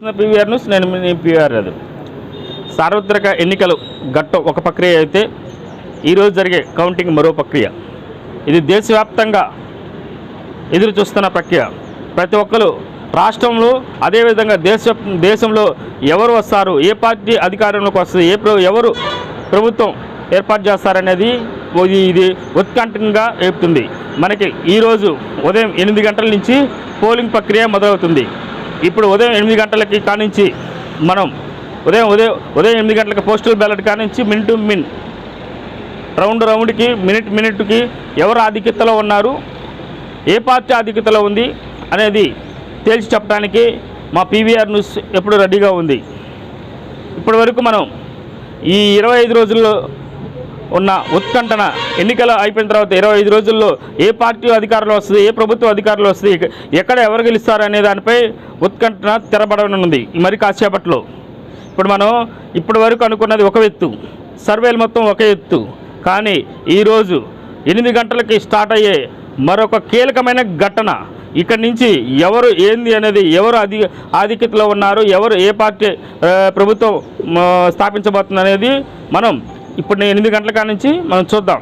PVR news నేను మీ PVR రాదు సార్వత్రిక ఎన్నికలు గట్ట ఒక ప్రక్రియ అయితే ఈరోజు జరిగే కౌంటింగ్ మరో ప్రక్రియ. ఇది దేశవ్యాప్తంగా ఎదురు చూస్తున్న ప్రక్రియ. ప్రతి ఒక్కరు రాష్ట్రంలో అదేవిధంగా దేశ దేశంలో ఎవరు వస్తారు ఏ పార్టీ అధికారంలోకి వస్తుంది ఏ ప్ర- ఎవరు ప్రభుత్వం ఏర్పాటు చేస్తారనేది ఇది ఇది ఉత్కంఠంగా ఏపుతుంది మనకి ఈరోజు ఉదయం ఎనిమిది గంటల నుంచి పోలింగ్ ప్రక్రియ మొదలవుతుంది. ఇప్పుడు ఉదయం ఎనిమిది గంటలకి కానించి మనం ఉదయం ఉదయం ఉదయం ఎనిమిది గంటలకి పోస్టల్ బ్యాలెట్ కానించి మిన్ టు మిన్ రౌండ్ రౌండ్కి మినిట్ మినిట్కి ఎవరు ఆధిక్యతలో ఉన్నారు ఏ పార్టీ ఆధిక్యతలో ఉంది అనేది తేల్చి చెప్పడానికి మా పీవీఆర్ న్యూస్ ఎప్పుడు రెడీగా ఉంది. ఇప్పటి వరకు మనం ఈ ఇరవై ఐదు రోజుల్లో ఉన్న ఉత్కంఠన ఎన్నికలు అయిపోయిన తర్వాత ఇరవై ఐదు రోజుల్లో ఏ పార్టీ అధికారంలో వస్తుంది ఏ ప్రభుత్వ అధికారంలో వస్తుంది ఎక్కడ ఎవరు గెలుస్తారు అనే దానిపై ఉత్కంఠన తెరబడనుంది. మరి కాసేపట్లో ఇప్పుడు మనం ఇప్పటి వరకు అనుకున్నది ఒక ఎత్తు సర్వేలు మొత్తం ఒక ఎత్తు. కానీ ఈరోజు ఎనిమిది గంటలకి స్టార్ట్ అయ్యే మరొక కీలకమైన ఘటన ఇక్కడి నుంచి ఎవరు ఏంది అనేది ఎవరు అధి ఆధిక్యతలో ఉన్నారు ఎవరు ఏ పార్టీ ప్రభుత్వం స్థాపించబోతుంది అనేది మనం ఇప్పుడు ఎనిమిది గంటల కాడ నుంచి మనం చూద్దాం.